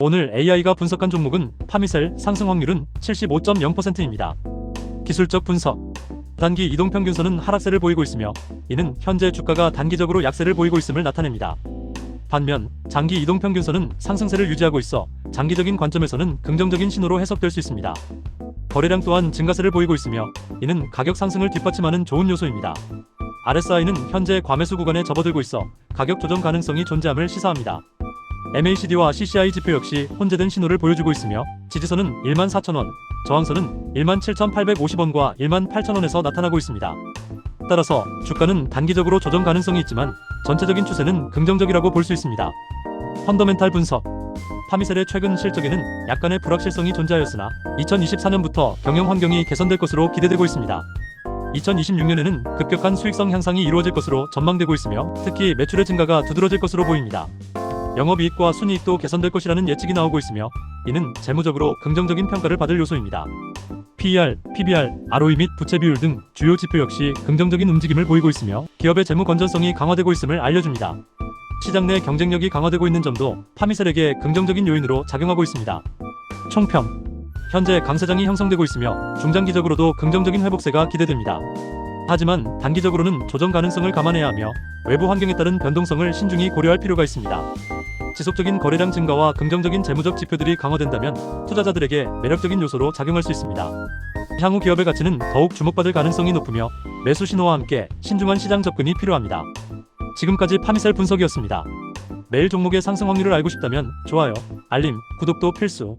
오늘 AI가 분석한 종목은 파미셀 상승 확률은 75.0%입니다. 기술적 분석. 단기 이동 평균선은 하락세를 보이고 있으며 이는 현재 주가가 단기적으로 약세를 보이고 있음을 나타냅니다. 반면 장기 이동 평균선은 상승세를 유지하고 있어 장기적인 관점에서는 긍정적인 신호로 해석될 수 있습니다. 거래량 또한 증가세를 보이고 있으며 이는 가격 상승을 뒷받침하는 좋은 요소입니다. RSI는 현재 과매수 구간에 접어들고 있어 가격 조정 가능성이 존재함을 시사합니다. MACD와 CCI 지표 역시 혼재된 신호를 보여주고 있으며 지지선은 14,000원, 저항선은 17,850원과 18,000원에서 나타나고 있습니다. 따라서 주가는 단기적으로 조정 가능성이 있지만 전체적인 추세는 긍정적이라고 볼 수 있습니다. 펀더멘탈 분석 파미셀의 최근 실적에는 약간의 불확실성이 존재하였으나 2024년부터 경영 환경이 개선될 것으로 기대되고 있습니다. 2026년에는 급격한 수익성 향상이 이루어질 것으로 전망되고 있으며 특히 매출의 증가가 두드러질 것으로 보입니다. 영업이익과 순이익도 개선될 것이라는 예측이 나오고 있으며 이는 재무적으로 긍정적인 평가를 받을 요소입니다. PER, PBR, ROE 및 부채 비율 등 주요 지표 역시 긍정적인 움직임을 보이고 있으며 기업의 재무 건전성이 강화되고 있음을 알려줍니다. 시장 내 경쟁력이 강화되고 있는 점도 파미셀에게 긍정적인 요인으로 작용하고 있습니다. 총평 현재 강세장이 형성되고 있으며 중장기적으로도 긍정적인 회복세가 기대됩니다. 하지만 단기적으로는 조정 가능성을 감안해야 하며 외부 환경에 따른 변동성을 신중히 고려할 필요가 있습니다. 지속적인 거래량 증가와 긍정적인 재무적 지표들이 강화된다면 투자자들에게 매력적인 요소로 작용할 수 있습니다. 향후 기업의 가치는 더욱 주목받을 가능성이 높으며 매수 신호와 함께 신중한 시장 접근이 필요합니다. 지금까지 파미셀 분석이었습니다. 매일 종목의 상승 확률을 알고 싶다면 좋아요, 알림, 구독도 필수.